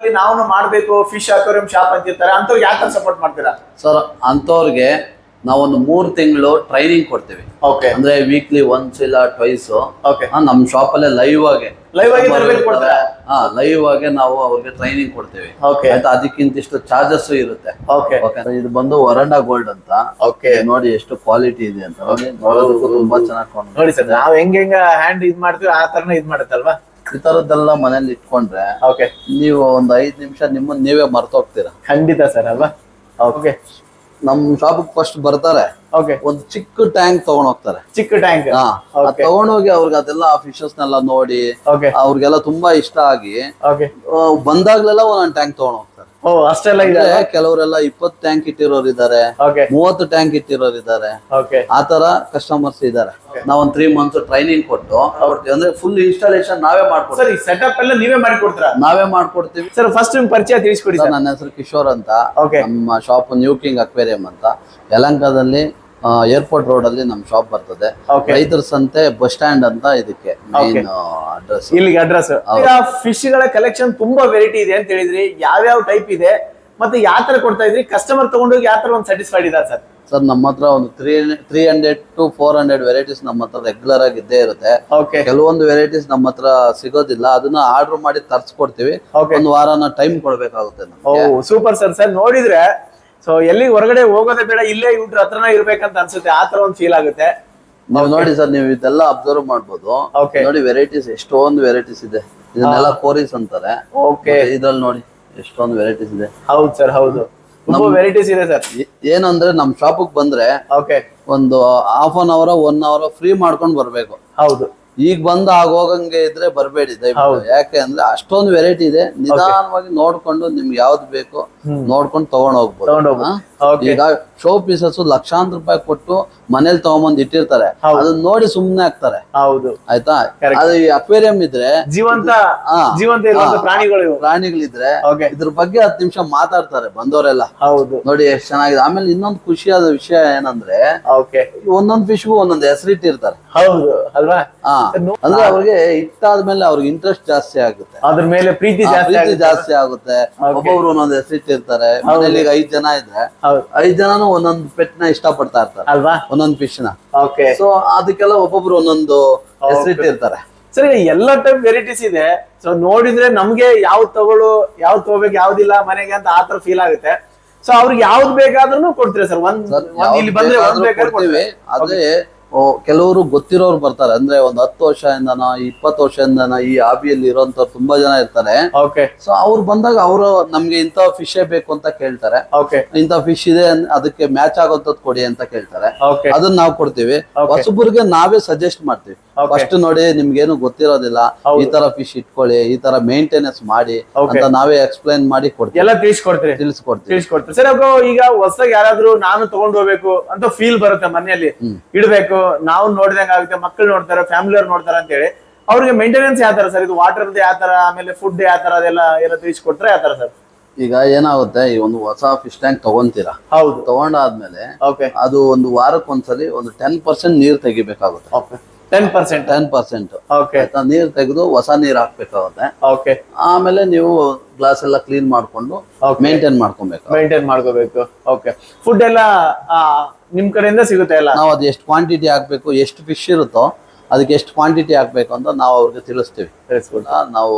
ನಾವು ಮಾಡ್ಬೇಕು fish aquarium shop ಅಂತಿರ್ತಾರೆ ಅಂತವ್ರಿಗೆ ಯಾವ ತರ ಸಪೋರ್ಟ್ ಮಾಡ್ತೀರಾ? ಸರ್ ಅಂಥವ್ರಿಗೆ ನಾವೊಂದು ಮೂರು ತಿಂಗಳು ಟ್ರೈನಿಂಗ್ ಕೊಡ್ತೀವಿ. ಓಕೆ ಅಂದ್ರೆ ವೀಕ್ಲಿ ಒನ್ಸ್ ಇಲ್ಲ ಟ್ವೈಸ್ ಓಕೆ ನಮ್ಮ ಅಲ್ಲೇ ಲೈವ್ ಆಗಿ. ಲೈವ್ ಆಗಿ ತರಬೇತಿ ಕೊಡ್ತೀರಾ? ಹಾ ಲೈವ್ ಆಗಿ ನಾವು ಅವ್ರಿಗೆ ಟ್ರೈನಿಂಗ್ ಕೊಡ್ತೀವಿ. ಓಕೆ ಆಯ್ತಾ? ಅದಕ್ಕಿಂತಿಷ್ಟು ಚಾರ್ಜಸ್ ಇರುತ್ತೆ. ಓಕೆ ಇದು ಬಂದು ವರಂಡಾ ಗೋಲ್ಡ್ ಅಂತ. ಓಕೆ ನೋಡಿ ಎಷ್ಟು ಕ್ವಾಲಿಟಿ ಇದೆ ಅಂತ. ನೋಡೋದಕ್ಕೂ ತುಂಬಾ ಚೆನ್ನಾಗಿ ನೋಡಿ ಸರ್ ನಾವ್ ಹೆಂಗ್ ಹೆಂಗ ಹ್ಯಾಂಡ್ ಇದ್ ಮಾಡ್ತೀವಿ ಆ ತರನೇ ಇದ್ ಮಾಡತ್ತಲ್ವಾ? ಈ ತರದ್ದೆಲ್ಲ ಮನೇಲಿ ಇಟ್ಕೊಂಡ್ರೆ ಓಕೆ ನೀವು ಒಂದ್ ಐದ್ ನಿಮಿಷ ನಿಮ್ಮನ್ನ ನೀವೇ ಮರ್ತೋಗ್ತೀರಾ ಖಂಡಿತ ಸರ್ ಅಲ್ವಾ? ಓಕೆ ನಮ್ ಶಾಪ್ ಫಸ್ಟ್ ಬರ್ತಾರೆ. ಓಕೆ ಒಂದ್ ಚಿಕ್ಕ ಟ್ಯಾಂಕ್ ತಗೊಂಡ್ ಹೋಗ್ತಾರೆ. ಚಿಕ್ಕ ಟ್ಯಾಂಕ್ ಹಾ ತಗೊಂಡೋಗಿ ಅವ್ರಿಗೆ ಅದೆಲ್ಲ ಫಿಶಸ್ ನೆಲ್ಲ ನೋಡಿ ಓಕೆ ಅವ್ರಿಗೆಲ್ಲ ತುಂಬಾ ಇಷ್ಟ ಆಗಿ ಓಕೆ ಆ, ಬಂದಾಗ್ಲೆಲ್ಲ ಒಂದೊಂದ್ ಟ್ಯಾಂಕ್ ತಗೊಂಡ್ ಹೋಗ್ತಾರೆ. ಓ ಅಷ್ಟೆಲ್ಲ ಇದೆ ಕೆಲವರೆಲ್ಲ ಇಪ್ಪತ್ತು ಟ್ಯಾಂಕ್ ಇಟ್ಟಿರೋರು ಇದ್ದಾರೆ ಮೂವತ್ತು ಟ್ಯಾಂಕ್ ಇಟ್ಟಿರೋರು ಇದಾರೆ. ಆತರ ಕಸ್ಟಮರ್ಸ್ ಇದಾರೆ. ನಾವ್ ಒಂದ್ ತ್ರೀ ಮಂತ್ಸ್ ಟ್ರೈನಿಂಗ್ ಕೊಟ್ಟು. ಅಂದ್ರೆ ಫುಲ್ ಇನ್ಸ್ಟಾಲೇಷನ್ ನಾವೇ ಮಾಡ್ಕೊಡ್ತೀವಿ. ಸೆಟಪ್ ಎಲ್ಲ ನೀವೇ ಮಾಡಿ ಕೊಡ್ತೀರಾ ನಾವೇ ಮಾಡ್ಕೊಡ್ತೀವಿ. ಸರ್ ಫಸ್ಟ್ ನಿಮ್ ಪರಿಚಯ ತಿಳಿಸ್ಕೊಡಿ ನನ್ನ ಹೆಸರು ಕಿಶೋರ್ ಅಂತ. ನಮ್ಮ ಶಾಪ್ ನ್ಯೂ ಕಿಂಗ್ ಅಕ್ವೇರಿಯಂ ಅಂತ. ಯಲಂಕದಲ್ಲಿ ಏರ್ಪೋರ್ಟ್ ರೋಡ್ ಅಲ್ಲಿ ನಮ್ ಶಾಪ್ ಬರ್ತದೆ. ರೈತರ ಸಂತೆ ಬಸ್ ಸ್ಟ್ಯಾಂಡ್ ಅಂತ ಇದಕ್ಕೆ ಮೇನ್ ಅಡ್ರೆಸ್ ಇಲ್ಲಿಗೆ ಅಡ್ರೆಸ್ ಫಿಶ್ಗಳ ಕಲೆಕ್ಷನ್ ತುಂಬಾ ವೆರೈಟಿ ಇದೆ ಅಂತ ಹೇಳಿದ್ರಿ. ಯಾವ್ಯಾವ ಟೈಪ್ ಇದೆ? ಮತ್ತೆ ಯಾವ ತರ ಕೊಡ್ತಾ ಇದ್ರಿ? ಕಸ್ಟಮರ್ ತಗೊಂಡೋಗಿ ಯಾವ ತರ ಒಂದು ಸ್ಯಾಟಿಸ್ಫೈಡ್ ಇದ್ದಾರೆ ಸರ್? ಸರ್ ನಮ್ಮ ಹತ್ರ ಒಂದು three three hundred two four hundred varieties ನಮ್ಮ ಹತ್ರ ರೆಗ್ಯುಲರ್ ಆಗಿ ಇದ್ದೇ ಇರುತ್ತೆ. ಕೆಲವೊಂದು ವೆರೈಟೀಸ್ ನಮ್ಮ ಹತ್ರ ಸಿಗೋದಿಲ್ಲ. ಅದನ್ನ ಆರ್ಡರ್ ಮಾಡಿ ತರ್ಸ್ಕೊಡ್ತೀವಿ. ಒಂದು ವಾರನ ಟೈಮ್ ಕೊಡ್ಬೇಕಾಗುತ್ತೆ ಸೂಪರ್ ಸರ್. ಸರ್ ನೋಡಿದ್ರೆ ಸೊ ಎಲ್ಲಿ ಹೊರಗಡೆ ಹೋಗೋದೇ ಬೇಡ ಇಲ್ಲೇ ಇವ್ರ ಹತ್ರನ ಇರ್ಬೇಕಂತ ಅನ್ಸುತ್ತೆ. ಆ ತರ ಒಂದು ಫೀಲ್ ಆಗುತ್ತೆ. ನಾವ್ ನೋಡಿ ಸರ್ ನೀವು ಇದೆಲ್ಲ ಅಬ್ಸರ್ವ್ ಮಾಡ್ಬೋದು. ಓಕೆ ನೋಡಿ ವೆರೈಟೀಸ್ ಎಷ್ಟೊಂದ್ ವೆರೈಟೀಸ್ ಇದೆ. ಇದನ್ನೆಲ್ಲ ಕೋರಿಸ್ ಅಂತಾರೆ. ಓಕೆ ಮತ್ತೆ ಇದ್ರಲ್ಲಿ ನೋಡಿ ಎಷ್ಟೊಂದ್ ವೆರೈಟೀಸ್ ಇದೆ. ಹೌದು ಸರ್ ಹೌದು. ತುಂಬಾ ವೆರೈಟೀಸ್ ಇದೆ ಸರ್. ಏ- ಏನಂದ್ರೆ ನಮ್ ಶಾಪಿಗೆ ಬಂದ್ರೆ ಓಕೆ ಒಂದು half an hour one hour free ಮಾಡ್ಕೊಂಡು ಬರ್ಬೇಕು. ಹೌದು. ಈಗ ಬಂದು ಆಗೋಗಂಗೆ ಇದ್ರೆ ಬರಬೇಡಿ ದಯವಿಟ್ಟು. ಯಾಕೆ ಅಂದ್ರೆ ಅಷ್ಟೊಂದು ವೆರೈಟಿ ಇದೆ. ನಿಧಾನವಾಗಿ ನೋಡ್ಕೊಂಡು ನಿಮ್ಗೆ ಯಾವ್ದು ಬೇಕು ನೋಡ್ಕೊಂಡು ತಗೊಂಡ್ ಹೋಗ್ಬೋದು. ಈಗ ಶೋ ಪೀಸಸ್ ಲಕ್ಷಾಂತರ ರೂಪಾಯಿ ಕೊಟ್ಟು ಮನೇಲಿ ತಗೊಂಬಂದ್ ಇಟ್ಟಿರ್ತಾರೆ. ಅದನ್ನ ನೋಡಿ ಸುಮ್ನೆ ಆಗ್ತಾರೆ ಹೌದು. ಆಯ್ತಾ. ಅದು ಈ ಅಕ್ವೇರಿಯಂ ಇದ್ರೆ ಜೀವಂತ. ಪ್ರಾಣಿಗಳು ಪ್ರಾಣಿಗಳಿದ್ರೆ ಇದ್ರ ಬಗ್ಗೆ ಹತ್ತು ನಿಮಿಷ ಮಾತಾಡ್ತಾರೆ ಬಂದವರೆಲ್ಲ. ಹೌದು. ನೋಡಿ ಎಷ್ಟ್ ಚೆನ್ನಾಗಿದೆ. ಆಮೇಲೆ ಇನ್ನೊಂದು ಖುಷಿಯಾದ ವಿಷಯ ಏನಂದ್ರೆ ಒಂದೊಂದ್ ಫಿಶ್ಗೂ ಒಂದೊಂದ್ ಹೆಸರಿಟ್ಟಿರ್ತಾರೆ ಹೌದು. ಅಲ್ವಾ? ಅಂದ್ರೆ ಅವ್ರಿಗೆ ಇಟ್ಟಾದ್ಮೇಲೆ ಅವ್ರಿಗೆ ಇಂಟ್ರೆಸ್ಟ್ ಜಾಸ್ತಿ ಆಗುತ್ತೆ. ಅದ್ರ ಮೇಲೆ ಪ್ರೀತಿ ಜಾಸ್ತಿ. ಜಾಸ್ತಿ ಆಗುತ್ತೆ. ಒಬ್ಬೊಬ್ರು ಒಂದೊಂದು ಹೆಸರಿಟ್ಟಿರ್ತಾರೆ ಮನೇಲಿ ಈಗ ಐದ್ ಜನ ಇದ್ರೆ ಐದ್ ಜನನು ಒಂದೊಂದು ಪೆಟ್ನ ಇಷ್ಟ ಪಡ್ತಾ ಇರ್ತಾರೆ. ಅಲ್ವಾ? ಒಂದೊಂದ್ ಫಿಶ್ನ. ಓಕೆ ಸೊ ಅದಕ್ಕೆಲ್ಲ ಒಬ್ಬೊಬ್ರು ಒಂದೊಂದು ಹೆಸರಿಟ್ಟಿರ್ತಾರೆ ಸರಿ ಎಲ್ಲಾ ಟೈಪ್ ವೆರೈಟೀಸ್ ಇದೆ. ಸೊ ನೋಡಿದ್ರೆ ನಮ್ಗೆ ಯಾವ್ದು ತಗೊಳ್ಳು ಯಾವ್ದು ತಗೋಬೇಕು ಯಾವ್ದಿಲ್ಲ ಮನೆಗೆ ಅಂತ ಆತರ ಫೀಲ್ ಆಗುತ್ತೆ. ಸೊ ಅವ್ರಿಗೆ ಯಾವ್ದು ಬೇಕಾದ್ರೂ ಕೊಡ್ತೀರಾ ಸರ್? ಒಂದ್ ಇಲ್ಲಿ ಬಂದ್ರೆ ಒಂದ್ ಬೇಕಾದ್ರೆ ಓ, ಕೆಲವರು ಗೊತ್ತಿರೋರು ಬರ್ತಾರೆ. ಅಂದ್ರೆ ಒಂದ್ ಹತ್ತು ವರ್ಷದಿಂದನ ಇಪ್ಪತ್ತು ವರ್ಷದಿಂದನ ಈ ಹಾಬಿಯಲ್ಲಿ ಇರೋಂಥವ್ರು ತುಂಬಾ ಜನ ಇರ್ತಾರೆ. ಸೊ ಅವ್ರು ಬಂದಾಗ ಅವರು ನಮ್ಗೆ ಇಂಥ ಫಿಶ್ ಬೇಕು ಅಂತ ಕೇಳ್ತಾರೆ. ಓಕೆ ಇಂಥ ಫಿಶ್ ಇದೆ ಅದಕ್ಕೆ ಮ್ಯಾಚ್ ಆಗೋಂಥದ್ದು ಕೊಡಿ ಅಂತ ಕೇಳ್ತಾರೆ. ಅದನ್ನ ನಾವು ಕೊಡ್ತೀವಿ. ಹೊಸಬ್ರಿಗೆ ನಾವೇ ಸಜೆಸ್ಟ್ ಮಾಡ್ತೀವಿ. ಫಸ್ಟ್ ನೋಡಿ ನಿಮ್ಗೇನು ಗೊತ್ತಿರೋದಿಲ್ಲ. ಈ ತರ ಫಿಶ್ ಇಟ್ಕೊಳ್ಳಿ ಈ ತರ ಮೇಂಟೆನೆನ್ಸ್ ಮಾಡಿ. ಅಂತ ನಾವೇ ಎಕ್ಸ್ಪ್ಲೈನ್ ಮಾಡಿ ಕೊಡ್ತೀವಿ. ಎಲ್ಲ ತಿಳಿಸ್ಕೊಡ್ತೀವಿ ತಿಳಿಸ್ಕೊಡ್ತೀವಿ. ತಿಳಿಸ್ಕೊಡ್ತೀವಿ ಸರ್ ಈಗ ಹೊಸದಾಗಿ ಯಾರಾದ್ರೂ ನಾನು ತಗೊಂಡ್ ಹೋಗ್ಬೇಕು ಅಂತ ಫೀಲ್ ಬರುತ್ತೆ ಮನೆಯಲ್ಲಿ. ಇಡ್ಬೇಕು. ನಾವು ನೋಡಿದಂಗ ಆಗುತ್ತೆ ಮಕ್ಕಳು ನೋಡ್ತಾರೆ ಫ್ಯಾಮಿಲಿ ಅವ್ರು ನೋಡ್ತಾರ ಅಂತ ಹೇಳಿ ಅವ್ರಿಗೆ ಮೇಂಟೆನೆನ್ಸ್ ಯಾವ ತರ ಸರ್? ಇದು ವಾಟರ್ ಯಾವ ತರ ಆಮೇಲೆ ಫುಡ್ ಯಾವ ತರ ಅದೆಲ್ಲ ಎಲ್ಲ ತಿಳಿಸ್ಕೊಟ್ರೆ ಯಾವ ತರ ಸರ್? ಈಗ ಏನಾಗುತ್ತೆ ಈ ಒಂದು ಹೊಸ ಫಿಶ್ ಟ್ಯಾಂಕ್ ತಗೊಂತೀರಾ? ಹೌದು. ತಗೊಂಡಾದ್ಮೇಲೆ ಓಕೆ ಅದು ಒಂದು ವಾರಕ್ಕೊಂದ್ಸಲಿ ಒಂದು ಟೆನ್ ಪರ್ಸೆಂಟ್ ನೀರ್ ತೆಗಿಬೇಕಾಗುತ್ತೆ. Okay ten percent ten percent okay ನೀರು ತೆಗೆದು ಹೊಸ ನೀರು ಹಾಕ್ಬೇಕಾಗುತ್ತೆ ಓಕೆ ಆಮೇಲೆ ನೀವು ಗ್ಲಾಸ್ ಎಲ್ಲ ಕ್ಲೀನ್ ಮಾಡ್ಕೊಂಡು. ಮೇಂಟೈನ್ ಮಾಡ್ಕೊಬೇಕು. ಮೇಂಟೈನ್ ಮಾಡ್ಕೋಬೇಕು. ಓಕೆ ಫುಡ್ ಎಲ್ಲ ನಿಮ್ ಕಡೆಯಿಂದ ಸಿಗುತ್ತೆ ಎಲ್ಲ ನಾವು ಅದು ಎಷ್ಟು ಕ್ವಾಂಟಿಟಿ ಹಾಕ್ಬೇಕು ಎಷ್ಟು ಫಿಶ್ ಇರುತ್ತೋ ಅದಕ್ಕೆ ಎಷ್ಟು ಕ್ವಾಂಟಿಟಿ ಹಾಕ್ಬೇಕು ಅಂತ ನಾವು ಅವ್ರಿಗೆ ತಿಳಿಸ್ತೀವಿ. ನಾವು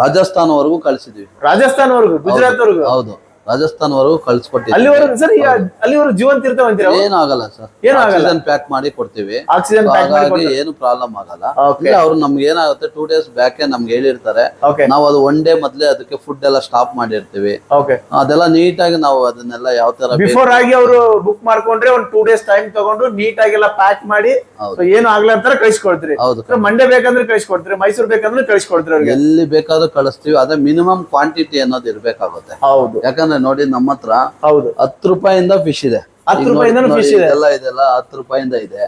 ರಾಜಸ್ಥಾನವರೆಗೂ ಕಳಿಸಿದ್ವಿ. ರಾಜಸ್ಥಾನವರೆಗೂ ಗುಜರಾತ್ವರೆಗೂ? ಹೌದು. ರಾಜಸ್ಥಾನವರೆಗೂ ಅವರು ಅಲ್ಲಿವರೆಗೂ ಸರ್ ಈಗ ಅಲ್ಲಿವರೆಗೂ ಜೀವಂತ ಇರ್ತಾವ ಅಂತೀರ ಏನಾಗಲ್ಲ ಸರ್. ಏನು ಆಗಲ್ಲ? ಆಕ್ಸಿಜನ್ ಪ್ಯಾಕ್ ಮಾಡಿ ಕೊಡ್ತೀವಿ. ಆಕ್ಸಿಜನ್ ಪ್ಯಾಕ್ ಮಾಡಿ ಹಾಗಾಗಿ ಏನು ಪ್ರಾಬ್ಲಮ್ ಆಗಲ್ಲ. Okay. ಇಲ್ಲ ಅವ್ರು ನಮ್ಗೆ ಏನಾಗುತ್ತೆ ಟೂ ಡೇಸ್ ಬ್ಯಾಕೆ ನಮ್ಗೆ ಹೇಳಿರ್ತಾರೆ. ಓಕೆ ನಾವು ಅದು ಒನ್ ಡೇ ಮೊದ್ಲೇ ಅದಕ್ಕೆ ಫುಡ್ ಎಲ್ಲ ಸ್ಟಾಪ್ ಮಾಡಿರ್ತೀವಿ. ಓಕೆ ಅದೆಲ್ಲ ನೀಟಾಗಿ ನಾವು ಅದನ್ನೆಲ್ಲ ಯಾವ ತರ ಬಿಫೋರ್ ಆಗಿ ಅವರು ಬುಕ್ ಮಾಡ್ಕೊಂಡ್ರೆ ಒಂದು ಟೂ ಡೇಸ್ ಟೈಮ್ ತಗೊಂಡು ನೀಟ್ ಆಗೆಲ್ಲ ಪ್ಯಾಕ್ ಮಾಡಿ ಹೌದು. so ಏನು ಆಗ್ಲ ಅಂತಾರ ಕಳಿಸ್ಕೊಡ್ತೀರಿ. ಹೌದು So ಮಂಡ್ಯ ಬೇಕಂದ್ರೆ ಕಳಿಸ್ಕೊಡ್ತೀರಿ ಮೈಸೂರು ಬೇಕಂದ್ರೆ ಕಳಿಸ್ಕೊಡ್ತೀರಿ ಅವ್ರಿಗೆ? ಎಲ್ಲಿ ಬೇಕಾದ್ರೂ ಕಳಿಸ್ತೀವಿ. ಅದೇ ಮಿನಿಮಮ್ ಕ್ವಾಂಟಿಟಿ ಅನ್ನೋದು ಇರ್ಬೇಕಾಗುತ್ತೆ. ಹೌದು. ಯಾಕಂದ್ರೆ ನೋಡಿ ನಮ್ಮ ಹತ್ರ ಹೌದು. ಹತ್ತು ರೂಪಾಯಿಂದ ಫಿಶ್ ಇದೆ. ಹತ್ತು ನೋಡಿ fish ಇದೆ? ಇದೆಲ್ಲ ಇದೆಲ್ಲ ಹತ್ತು ರೂಪಾಯಿಂದ ಇದೆ.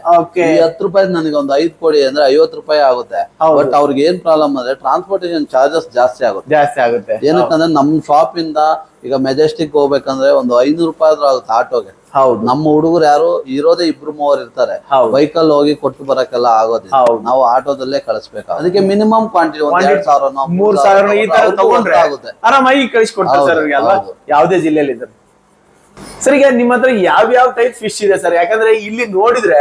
ಈ ಹತ್ತು ರೂಪಾಯಿ ನನಗೆ ಒಂದು ಐದು ಕೋಡಿ ಅಂದ್ರೆ ಐವತ್ತು ರೂಪಾಯಿ ಆಗುತ್ತೆ. ಬಟ್ ಅವ್ರಿಗೆ ಏನ್ ಪ್ರಾಬ್ಲಮ್ ಅಂದ್ರೆ ಟ್ರಾನ್ಸ್ಪೋರ್ಟೇಷನ್ ಚಾರ್ಜಸ್ ಜಾಸ್ತಿ ಆಗುತ್ತೆ. ಜಾಸ್ತಿ ಆಗುತ್ತೆ. ಏನಕ್ಕಂದ್ರೆ ನಮ್ ಶಾಪ್ ಇಂದ ಈಗ ಮೆಜೆಸ್ಟಿಕ್ ಹೋಗ್ಬೇಕಂದ್ರೆ ಒಂದು ಐನೂರು ರೂಪಾಯಿ ಆದ್ರೂ ಆಗುತ್ತೆ ಆಟೋಗೆ. ಹೌದು. ನಮ್ಮ ಹುಡುಗರು ಯಾರು ಇರೋದೇ ಇಬ್ರು ಮೂವರು ಇರ್ತಾರೆ. ವೆಹಿಕಲ್ ಹೋಗಿ ಕೊಟ್ಟು ಬರಕ್ಕೆಲ್ಲ ಆಗೋದಿಲ್ಲ. ನಾವು ಆಟೋದಲ್ಲೇ ಕಳಿಸ್ಬೇಕು ಅದಕ್ಕೆ ಮಿನಿಮಮ್ ಕ್ವಾಂಟಿಟಿ ಒಂದ್ ಎರಡ್ ಸಾವಿರ ಮೂರ್ ಸಾವಿರ ಈ ತರ ತಗೊಂಡ್ರೆ ಆಗುತ್ತೆ. ಆರಾಮಾಗಿ ಕಳಿಸ್ಕೊಡ್ತಾರೆ ಸರ್. ಯಾವುದೇ ಜಿಲ್ಲೆಯಲ್ಲಿ ಸರಿ ಸರ್ ಈಗ ನಿಮ್ಮ ಹತ್ರ ಯಾವ ಯಾವ ಟೈಪ್ ಫಿಶ್ ಇದೆ ಸರ್? ಯಾಕಂದ್ರೆ ಇಲ್ಲಿ ನೋಡಿದ್ರೆ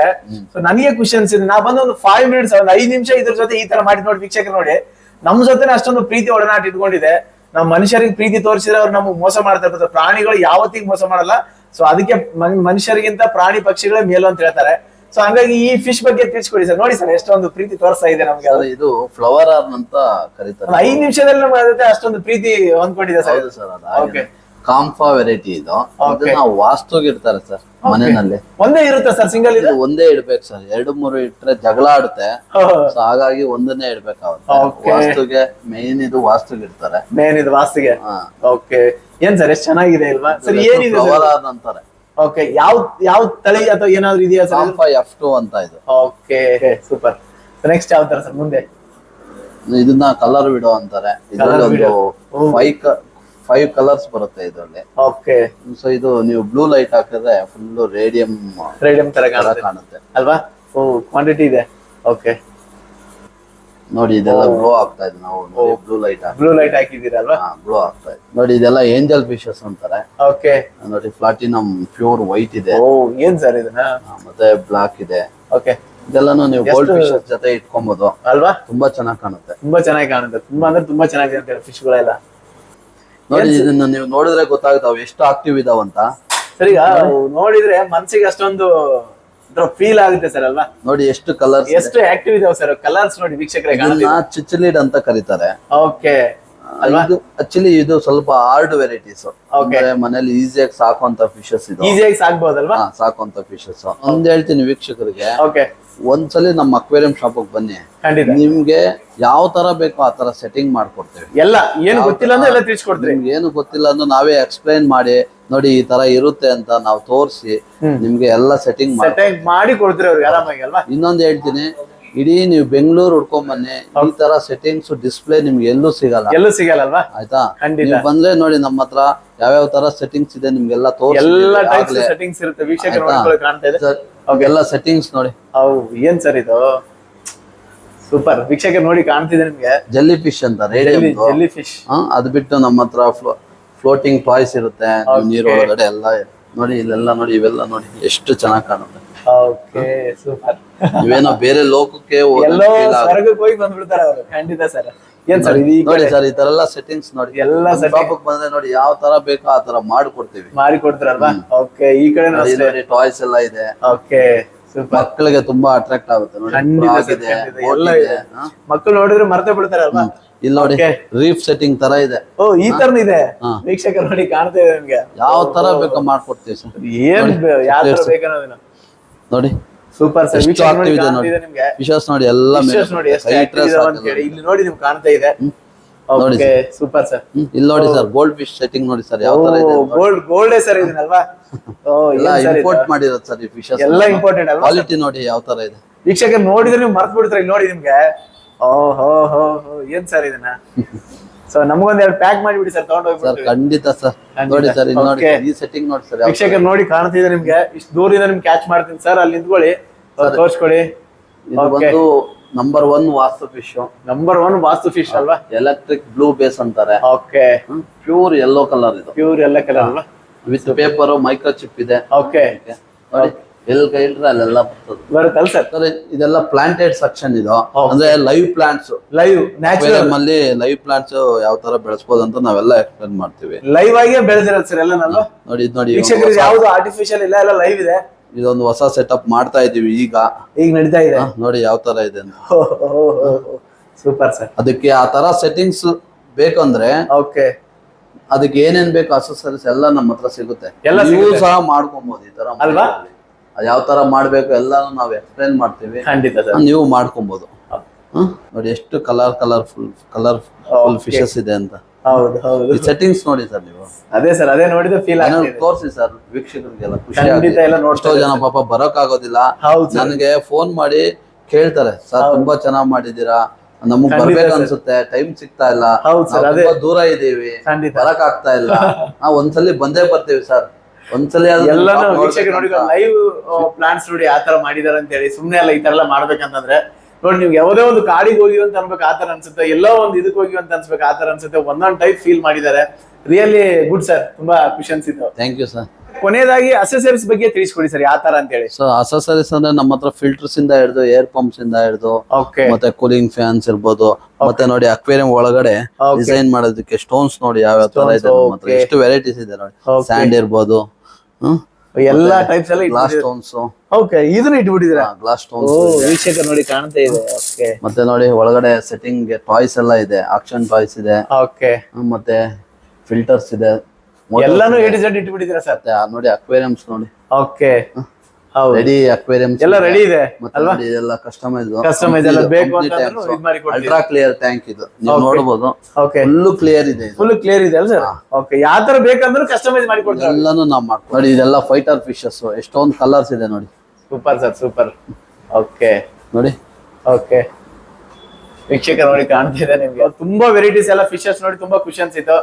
ನನಗೆ ಖುಷಿ ಅನ್ಸಿದೆ ನಾ ಬಂದ ಒಂದು ಫೈವ್ ಮಿನಿಟ್ಸ್ ಒಂದು ಐದು ನಿಮಿಷ ಇದ್ರ ಜೊತೆ ಈ ತರ ಮಾಡಿ ನೋಡಿ ವೀಕ್ಷಕರು ನೋಡಿ. ನಮ್ ಜೊತೆ ಅಷ್ಟೊಂದು ಪ್ರೀತಿ ಒಡನಾಟ ಇಟ್ಕೊಂಡಿದೆ. ನಮ್ಮ ಮನುಷ್ಯರಿಗೆ ಪ್ರೀತಿ ತೋರಿಸಿದ್ರೆ ಅವ್ರು ನಮ್ಗೆ ಮೋಸ ಮಾಡ್ತಾ ಇರ್ತಾರೆ ಪ್ರಾಣಿಗಳು ಯಾವತ್ತಿಗೆ ಮೋಸ ಮಾಡಲ್ಲ. ಸೊ ಅದಕ್ಕೆ ಮನುಷ್ಯರಿಗಿಂತ ಪ್ರಾಣಿ ಪಕ್ಷಿಗಳೇ ಮೇಲು ಅಂತ ಹೇಳ್ತಾರೆ. ಸೊ ಹಂಗಾಗಿ ಈ ಫಿಶ್ ಬಗ್ಗೆ ತಿಳಿಸ್ಕೊಡಿ ಸರ್. ನೋಡಿ ಸರ್ ಎಷ್ಟೊಂದು ಪ್ರೀತಿ ತೋರಿಸ್ತಾ ಇದೆ ನಮ್ಗೆ. ಅದು. ಇದು ಫ್ಲವರ್ ಆರ್ ಅಂತ ಕರೀತಾರೆ. ಐದು ನಿಮಿಷದಲ್ಲಿ ಜೊತೆ ಅಷ್ಟೊಂದು ಪ್ರೀತಿ ಹೊಂದ್ಕೊಂಡಿದೆ ಸರ್. ಸರ್ ಓಕೆ ಕಾಂಫಾ ವೆರೈಟಿ ಇದು. ಅದನ್ನ ವಾಸ್ತುಗೆ ಇಡ್ತಾರೆ ಸರ್ ಮನೆಯಲ್ಲಿ. ಒಂದೇ ಇರುತ್ತೆ ಸರ್ ಸಿಂಗಲ್ ಇದೆ? ಒಂದೇ ಇಡ್ಬೇಕು ಸರ್ ಎರಡು ಮೂರು ಇಟ್ರೆ ಜಗಳ ಆಡುತ್ತೆ. ಸೊ ಹಾಗಾಗಿ ಒಂದನ್ನೇ ಇಡ್ಬೇಕಾಗುತ್ತೆ. ವಾಸ್ತುಗೆ ಮೇನ್ ಇದು ವಾಸ್ತುಗೆ ಇಡ್ತಾರೆ. ಮೇನ್ ಇದು ವಾಸ್ತುಗೆ? ಓಕೆ ಏನ್ ಸರ್ ಎಷ್ಟು ಚೆನ್ನಾಗಿದೆ ಇಲ್ವಾ? ಸರ್ ಏನಿದೆ ಅಂತಾರೆ. ಓಕೆ ಯಾವ ಯಾವ ತಳಿ ಅಥವಾ ಏನಾದ್ರು ಇದೆಯಾ ಸರ್ ಕಾಂಫಾ ಎಫ್ ಟು ಅಂತ ಇದು. ಓಕೆ ಸೂಪರ್ ನೆಕ್ಸ್ಟ್ ಯಾವ ತರ ಸರ್ ಮುಂದೆ? ಇದನ್ನ ಕಲರ್ ಬಿಡೋ ಅಂತಾರೆ. ಇದರಲ್ಲಿ ಒಂದು ಫೈವ್ ಫೈವ್ ಕಲರ್ಸ್ ಬರುತ್ತೆ ಇದರಲ್ಲಿ. ಓಕೆ ಸೊ ಇದು ನೀವು ಬ್ಲೂ ಲೈಟ್ ಹಾಕಿದ್ರೆ ಫುಲ್ ರೇಡಿಯಂ ರೇಡಿಯಂ ತರ ಕಾಣುತ್ತೆ. ಅಲ್ವಾ? ಓ ಕ್ವಾಂಟಿಟಿ ಇದೆ. ಓಕೆ ನೋಡಿ ಇದೆಲ್ಲ ಗ್ಲೋ ಆಗ್ತಾ ಇದೆ ನಾವು. ಬ್ಲೂ ಲೈಟ್ ಬ್ಲೂ ಲೈಟ್ ಹಾಕಿದ್ದೀರಾ ಅಲ್ವಾ? ಗ್ಲೋ ಆಗ್ತಾ ಇದೆ. ನೋಡಿ ಇದೆಲ್ಲ ಏಂಜಲ್ ಫಿಶಸ್ ಅಂತಾರೆ. ಓಕೆ ನೋಡಿ ಪ್ಲಾಟಿನಮ್ ಪ್ಯೂರ್ ವೈಟ್ ಇದೆ. ಓ ಏನ್ ಸರ್ ಇದನ್ನ ಮತ್ತೆ ಬ್ಲಾಕ್ ಇದೆ. ಓಕೆ ಇದೆಲ್ಲಾನು ನೀವು ಗೋಲ್ಡ್ ಫಿಶಸ್ ಜೊತೆ ಇಟ್ಕೊಬಹುದು ಅಲ್ವಾ? ತುಂಬಾ ಚೆನ್ನಾಗಿ ಕಾಣುತ್ತೆ. ತುಂಬಾ ಚೆನ್ನಾಗಿ ಕಾಣುತ್ತೆ. ತುಂಬಾ ಅಂದ್ರೆ ತುಂಬಾ ಚೆನ್ನಾಗಿದೆ ಅಂತ ಫಿಶ್ ಗಳೆಲ್ಲ. ನೋಡಿ ಇದನ್ನ ನೀವು ನೋಡಿದ್ರೆ ಗೊತ್ತಾಗುತ್ತೆ ಎಷ್ಟು ಆಕ್ಟಿವ್ ಇದಾವಂತ ಅಂತ. ಸರಿ ನೋಡಿದ್ರೆ ಮನ್ಸಿಗೆ ಅಷ್ಟೊಂದು ಫೀಲ್ ಆಗುತ್ತೆ ಸರ್ ಅಲ್ವಾ? ನೋಡಿ ಎಷ್ಟು ಕಲರ್ ಎಷ್ಟು ಆಕ್ಟಿವ್ ಇದಾವೆ ಸರ್ ಕಲರ್ಸ್ ನೋಡಿ ವೀಕ್ಷಕರೇ ಚಿಚ್ಚಲಿಡ್ ಅಂತ ಕರೀತಾರೆ. ಓಕೆ. ಇದು ಆಕ್ಚುಲಿ ಇದು ಸ್ವಲ್ಪ ಹಾರ್ಡ್ ವೆರೈಟೀಸ್ ಮನೇಲಿ ಈಸಿಯಾಗಿ ಸಾಕುವಂತ ಫಿಶಸ್ ಇದು. ಈಸಿಯಾಗಿ ಸಾಕ್ಬೋದಲ್ವಾ? ಹಾ, ಸಾಕುವಂತ ಫಿಶಸ್ ಒಂದ್ ಹೇಳ್ತೀನಿ ವೀಕ್ಷಕರಿಗೆ. ಓಕೆ. ಒಂದ್ಸಲಿ ನಮ್ಮ ಅಕ್ವೇರಿಯಂ ಶಾಪ್ ಬನ್ನಿ. ನಿಮ್ಗೆ ಯಾವ ತರ ಬೇಕೋ ಆ ತರ ಸೆಟ್ಟಿಂಗ್ ಮಾಡ್ಕೊಡ್ತೇವೆ. ಎಲ್ಲ ಏನು ಗೊತ್ತಿಲ್ಲ ಅಂದ್ರೆ ಎಲ್ಲ ನಿಮ್ಗೆ ಏನು ಗೊತ್ತಿಲ್ಲ ಅಂದ್ರೆ ನಾವೇ ಎಕ್ಸ್ಪ್ಲೈನ್ ಮಾಡಿ ನೋಡಿ ಈ ತರ ಇರುತ್ತೆ ಅಂತ ನಾವು ತೋರಿಸಿ ನಿಮ್ಗೆ ಎಲ್ಲ ಸೆಟ್ಟಿಂಗ್ ಮಾಡಿ ಕೊಡ್ತೀವಿ ಮಾಡಿ ಕೊಡ್ತೀರಿ ಅವ್ರಿಗೆ ಆರಾಮಾಗಿ ಅಲ್ವಾ? ಇನ್ನೊಂದ್ ಹೇಳ್ತೀನಿ ಇಡೀ ನೀವು ಬೆಂಗಳೂರು ಹುಡ್ಕೊಂಡ್ ಬನ್ನಿ ಈ ತರ ಸೆಟ್ಟಿಂಗ್ಸ್ ಡಿಸ್ಪ್ಲೇ ನಿಮ್ಗೆ ಎಲ್ಲೂ ಸಿಗಲ್ಲ. ಎಲ್ಲೂ ಸಿಗಲ್ಲ ಅಲ್ವಾ? ಆಯ್ತಾ. ನೀವು ಬಂದ್ರೆ ನೋಡಿ ನಮ್ಮ ಹತ್ರ ಯಾವ್ಯಾವ ತರ ಸೆಟ್ಟಿಂಗ್ಸ್ ಇದೆ ನಿಮ್ಗೆಲ್ಲ ಎಲ್ಲ ತೋರಿಸಿ ಸೆಟ್ಟಿಂಗ್ಸ್ ಇರುತ್ತೆ ವೀಕ್ಷಕರು ಕಾಣ್ತಾ ಇದೆ. ಎಲ್ಲ ಸೆಟ್ಟಿಂಗ್ಸ್ ನೋಡಿ. ಅವು ಏನ್ ಸರ್ ಇದು? ಸೂಪರ್ ವೀಕ್ಷಕ ನೋಡಿ ಕಾಣ್ತಿದೆ ನಿಮ್ಗೆ. ಜೆಲ್ಲಿ ಫಿಶ್ ಅಂತ ಜೆಲ್ಲಿ ರೇಡಿಯಂ ಜೆಲ್ಲಿ ಫಿಶ್ ಅದು ಬಿಟ್ಟು ನಮ್ಮ ಹತ್ರ ಫ್ಲೋಟಿಂಗ್ ಟಾಯ್ಸ್ ಇರುತ್ತೆ ನೀರು ನೀರ್ ಒಳಗಡೆ ಎಲ್ಲ. ನೋಡಿ ಇಲ್ಲೆಲ್ಲ ನೋಡಿ ಇವೆಲ್ಲ ನೋಡಿ ಎಷ್ಟು ಚೆನ್ನಾಗಿ ಕಾಣುತ್ತೆ. Okay super. ಬೇರೆ ಲೋಕಕ್ಕೆ ಎಲ್ಲೋ ಸ್ವರ್ಗಕ್ಕೆ ಹೋಗಿ ಬಂದ್ಬಿಡ್ತಾರೆ ಅವರು. ಖಂಡಿತ ಸರ್. ಏನ್ ಸರ್ ನೋಡಿ ಸರ್ ಈ ತರ ಎಲ್ಲ ಸೆಟ್ಟಿಂಗ್ಸ್ ನೋಡಿ. ಎಲ್ಲ. ಬಂದ್ರೆ ನೋಡಿ ಯಾವ ತರ ಬೇಕೋ ಆ ತರ ಮಾಡ್ಕೊಡ್ತೀವಿ. ಮಾಡಿ ಕೊಡ್ತಾರಲ್ವಾ? ಓಕೆ ಈ ಕಡೆ ಟಾಯ್ಸ್ ಎಲ್ಲ ಇದೆ. ಓಕೆ ಮಕ್ಕಳಿಗೆ ತುಂಬಾ ಅಟ್ರಾಕ್ಟ್ ಆಗುತ್ತೆ ನೋಡಿ. ಮಕ್ಕಳು ನೋಡಿದ್ರೆ ಮರ್ತೇ ಬಿಡ್ತಾರಲ್ವಾ? ಇಲ್ಲಿ ನೋಡಿ. ರೀಫ್ ಸೆಟ್ಟಿಂಗ್ ತರ ಇದೆ. ಓ ಈ ತರ ಇದೆ. ವೀಕ್ಷಕರು ನೋಡಿ ಕಾಣ್ತಾ ಇದೆ ನಿಮ್ಗೆ. ಯಾವ ತರ ಬೇಕೋ ಮಾಡ್ಕೊಡ್ತೀವಿ ಸರ್. ಏನ್ ಯಾವ ತರ ಬೇಕನ್ನೋದನ್ನ ನೋಡಿ. ಸೂಪರ್ ಸರ್ ಎಷ್ಟು ನೋಡಿ active ಇದೆ ನೋಡಿ. ಫಿಶಸ್ ನೋಡಿ ಎಲ್ಲ ನೋಡಿ ಇಲ್ಲಿ ನೋಡಿ ನಿಮ್ಗೆ ಕಾಣ್ತಾ ಇದೆ. ನೋಡಿ ಸೂಪರ್ ಸರ್. ಇಲ್ಲಿ ನೋಡಿ ಸರ್ ಗೋಲ್ಡ್ ಫಿಶ್ ಸೆಟ್ಟಿಂಗ್ ನೋಡಿ ಸರ್ ಯಾವ ತರ ಇದೆ ಗೋಲ್ಡ್ ಗೋಲ್ಡೇ ಸರ್ ಇದನ್ನಲ್ವಾ ಎಲ್ಲ ಇಂಪೋರ್ಟ್ ಮಾಡಿರೋದು ಸರ್ ಈ ಫಿಶಸ್ ಎಲ್ಲ ಇಂಪಾರ್ಟೆಂಟ್ ಅಲ್ವಾ ಕ್ವಾಲಿಟಿ ನೋಡಿ ಯಾವ ತರ ಇದೆ. ವೀಕ್ಷಕರು ನೋಡಿದ್ರೆ ನೀವು ಮರ್ತ್ ಬಿಡ್ತಾರೆ ಇಲ್ಲಿ ನೋಡಿ ನಿಮ್ಗೆ. ಓ ಹೋ ಹೋ ಹೋ ಏನ್ ಸರ್ ಇದನ್ನ? ಸೊ ನಮಗೊಂದ್ ಎರಡು ಪ್ಯಾಕ್ ಮಾಡಿಬಿಡಿ ಸರ್ ತಗೊಂಡ್ ಸರ್ ಖಂಡಿತ ಸರ್ ನೋಡಿ ಸರ್ ನೋಡಿ Okay. ಈ ಸೆಟ್ಟಿಂಗ್ ನೋಡಿ ಸರ್ ಯಾವ ವೀಕ್ಷಕರು ನೋಡಿ ಕಾಣ್ತಿದೆ ನಿಮ್ಗೆ. ಇಷ್ಟು ದೂರದಿಂದ ನಿಮ್ಗೆ ಕ್ಯಾಚ್ ಮಾಡ್ತೀನಿ ಸರ್ ಅಲ್ಲಿ ನಿಂತ್ಕೊಳ್ಳಿ. ತೋರಿಸ್ಕೊಳ್ಳಿ ಇದು Okay. ಒಂದು number one vastu fish number one vastu fish ಅಲ್ವಾ? ಎಲೆಕ್ಟ್ರಿಕ್ ಬ್ಲೂ ಬೇಸ್ ಅಂತಾರೆ. ಓಕೆ ಪ್ಯೂರ್ ಯೆಲ್ಲೋ ಕಲರ್ ಇದು. ಪ್ಯೂರ್ ಎಲ್ಲ ಕಲರ್ ಅಲ್ವಾ? ವಿತ್ ಪೇಪರ್ ಮೈಕ್ರೋ ಚಿಪ್ ಇದೆ ಓಕೆ ನೋಡಿ. ಎಲ್ಲಿ ಕೈ ಇಟ್ರೆ ಅಲ್ಲೆಲ್ಲ ಬರ್ತದೆ. ಬರುತ್ತಲ್ಲ ಸರ್. ಸರ್ ಇದೆಲ್ಲ ಪ್ಲಾಂಟೆಡ್ ಸೆಕ್ಷನ್ ಇದು. ಅಂದ್ರೆ ಲೈವ್ ಪ್ಲಾಂಟ್ಸ್ ಲೈವ್ ನ್ಯಾಚುರಲ್ ಅಲ್ಲಿ ಲೈವ್ ಪ್ಲಾಂಟ್ಸ್ ಯಾವ ತರ ಬೆಳೆಸಬಹುದು ಅಂತ ನಾವೆಲ್ಲ ಎಕ್ಸ್ಪ್ಲೇನ್ ಮಾಡ್ತೀವಿ. ಲೈವ್ ಆಗಿ ಬೆಳೆದಿರೋದು ಸರ್ ಎಲ್ಲ ನೋಡಿ ಇದು ನೋಡಿ ವೀಕ್ಷಕರು ಯಾವ್ದು ಆರ್ಟಿಫಿಷಿಯಲ್ ಇಲ್ಲ ಎಲ್ಲ ಲೈವ್ ಇದೆ. ಇದೊಂದು ಹೊಸ ಸೆಟಪ್ ಮಾಡ್ತಾ ಇದೀವಿ ಈಗ. ಈಗ ನಡೀತಾ ಇದೆ. ನೋಡಿ ಯಾವ ತರ ಇದೆ ಅಂತ. Super sir. ಅದಕ್ಕೆ ಆ ತರ ಸೆಟ್ಟಿಂಗ್ಸ್ ಬೇಕಂದ್ರೆ ಓಕೆ ಅದಕ್ಕೆ ಏನೇನ್ ಬೇಕು ಅಸೆಸರೀಸ್ ಎಲ್ಲ ನಮ್ಮ ಹತ್ರ ಸಿಗುತ್ತೆ. ಎಲ್ಲ ನೀವು ಸಹ ಮಾಡ್ಕೊಬಹುದು ಈ ತರ ಅಲ್ವಾ? ಅದ್ ಯಾವ ತರ ಮಾಡ್ಬೇಕು ಎಲ್ಲಾನು ನಾವು ಎಕ್ಸ್ಪ್ಲೈನ್ ಮಾಡ್ತೀವಿ. ಖಂಡಿತ ಸರ್. ನೀವು ಮಾಡ್ಕೊಬಹುದು ನೋಡಿ ಎಷ್ಟು colour colourful colour full Okay. Fishes ಇದೆ ಅಂತ. ಹೌದು ಹೌದು. ಸೆಟ್ಟಿಂಗ್ಸ್ ನೋಡಿ ಸರ್ ನೀವು. ಅದೇ ಸರ್ ಅದೇ ನೋಡಿದ್ರೆ ಫೀಲ್ ತೋರಿಸಿ ಸರ್ ವೀಕ್ಷಕರಿಗೆಲ್ಲ ಖುಷಿ ಎಲ್ಲ ನೋಡ್ತಾ ಜನ ಪಾಪ ಬರೋಕ್ ಆಗೋದಿಲ್ಲ ನನಗೆ ಫೋನ್ ಮಾಡಿ ಕೇಳ್ತಾರೆ ಸರ್ ತುಂಬಾ ಚೆನ್ನಾಗಿ ಮಾಡಿದೀರಾ ನಮಗ್ ಬರ್ಬೇಕು ಅನ್ಸುತ್ತೆ ಟೈಮ್ ಸಿಗ್ತಾ ಇಲ್ಲ. ತುಂಬಾ ದೂರ ಇದೀವಿ. ಬರಕ್ ಆಗ್ತಾ ಇಲ್ಲ. ನಾವ್ ಒಂದ್ಸಲಿ ಬಂದೇ ಬರ್ತೀವಿ ಸರ್. ಒಂದ್ಸಲಿ ಎಲ್ಲಾನು ವೀಕ್ಷಕ ನೋಡಿ ಲೈವ್ ಪ್ಲಾನ್ಸ್ ನೋಡಿ ಆ ತರ ಮಾಡಿದಾರೆ ಅಂತ ಹೇಳಿ ಸುಮ್ನೆ ಎಲ್ಲ ಈ ತರ ಎಲ್ಲ ಮಾಡ್ಬೇಕಂತಂದ್ರೆ. ನೋಡಿ ನೀವು ಯಾವುದೇ ಒಂದು ಕಾಡಿಗೆ ಹೋಗಿ ಅಂತ ಅನ್ಬೇಕು ಆತರ ಅನ್ಸುತ್ತೆ. ಎಲ್ಲೋ ಒಂದು ಇದಕ್ಕೆ ಹೋಗಿ ಅಂತ ಅನ್ಸ್ಬೇಕು ಆತರ ಅನ್ಸುತ್ತೆ. ಒಂದೊಂದ್ ಟೈಪ್ ಫೀಲ್ ಮಾಡಿದ್ದಾರೆ ರಿಯಲಿ ಗುಡ್ ಸರ್ ತುಂಬಾ ಖುಷಿ ಅನ್ಸಿತ್ತು. ಥ್ಯಾಂಕ್ ಯು ಸರ್ ಕೊನೆಯದಾಗಿ ಅಸೆಸರೀಸ್ ಬಗ್ಗೆ ತಿಳಿಸ್ಕೊಡಿ ಸರ್ ಯಾವ ತರ ಅಂತ ಹೇಳಿ ಸೊ ಅಸೆಸರೀಸ್ ಅಂದ್ರೆ ನಮ್ಮ ಹತ್ರ ಫಿಲ್ಟರ್ಸ್ ಇಂದ ಹಿಡಿದು ಏರ್ ಪಂಪ್ಸ್ ಇಂದ ಹಿಡಿದು ಮತ್ತೆ ಕೂಲಿಂಗ್ ಫ್ಯಾನ್ಸ್ ಇರ್ಬೋದು ಮತ್ತೆ ನೋಡಿ ಅಕ್ವೇರಿಯಂ ಒಳಗಡೆ ಡಿಸೈನ್ ಮಾಡೋದಕ್ಕೆ ಸ್ಟೋನ್ಸ್ ನೋಡಿ ಯಾವ ಯಾವ ತರ ಇದೆ ನಮ್ಮ ಹತ್ರ. ಎಷ್ಟು ವೆರೈಟೀಸ್ ಇದೆ ನೋಡಿ. ಸ್ಯಾಂಡ್ ಇರ್ಬೋದು ಎಲ್ಲಾ ಟೈಪ್ಸ್ ಎಲ್ಲ ಗ್ಲಾಸ್ ಸ್ಟೋನ್ಸ್ ಓಕೆ ಇದನ್ನ ಇಟ್ಬಿಟ್ಟಿದ್ದೀರಾ? ಗ್ಲಾಸ್ ಸ್ಟೋನ್ಸ್ ವೀಕ್ಷಕ ನೋಡಿ ಕಾಣ್ತಾ ಇದೆ. ಓಕೆ ಮತ್ತೆ ನೋಡಿ ಒಳಗಡೆ ಸೆಟ್ಟಿಂಗ್ ಟಾಯ್ಸ್ ಎಲ್ಲ ಇದೆ. ಆಕ್ಷನ್ ಟಾಯ್ಸ್ ಇದೆ. ಓಕೆ ಮತ್ತೆ ಫಿಲ್ಟರ್ಸ್ ಇದೆ. ಎಲ್ಲಾನು ಎ ಟಿ ಝೆಡ್ ಇಟ್ಬಿಟ್ಟಿದ್ದೀರಾ ಸರ್ ನೋಡಿ ಅಕ್ವೇರಿಯಮ್ಸ್ ನೋಡಿ. ಓಕೆ ರೆಡಿ ಅಕ್ವೇರಿಯಂ ಎಲ್ಲ ರೆಡಿ ಇದೆ ನೋಡಿ ಇದೆಲ್ಲ ಕಸ್ಟಮೈಸ್ ಕಸ್ಟಮೈಸ್ ಎಲ್ಲ ಬೇಕು ಕೊಡ್ತೀವಿ. ಅಲ್ಟ್ರಾ ಕ್ಲಿಯರ್ ಟ್ಯಾಂಕ್ ಇದು ನೀವು ನೋಡಬಹುದು ಓಕೆ ಫುಲ್ ಕ್ಲಿಯರ್ ಇದೆ ಫುಲ್ ಕ್ಲಿಯರ್ ಇದೆ ಅಲ್ಲ ಸರ್ ಓಕೆ ಯಾವ ತರ ಬೇಕಂದ್ರೂ ಕಸ್ಟಮೈಸ್ ಮಾಡಿ ಕೊಡ್ತಾರೆ ಎಲ್ಲಾನು ನಾವು ಮಾಡ್ತೀವಿ ನೋಡಿ ಇದೆಲ್ಲ ಫೈಟರ್ ಫಿಶಸ್ ಎಷ್ಟೊಂದು ಕಲರ್ಸ್ ಇದೆ ನೋಡಿ. ಸೂಪರ್ ಸರ್ ಸೂಪರ್ ಓಕೆ ನೋಡಿ. ಓಕೆ ವೀಕ್ಷಕ ನೋಡಿ ಕಾಣ್ತಿದೆ ನಿಮ್ಗೆ. ತುಂಬಾ ವೆರೈಟೀಸ್ ಎಲ್ಲ ಫಿಶಸ್ ನೋಡಿ ತುಂಬಾ ಖುಷಿ ಅನ್ಸಿತ್ತು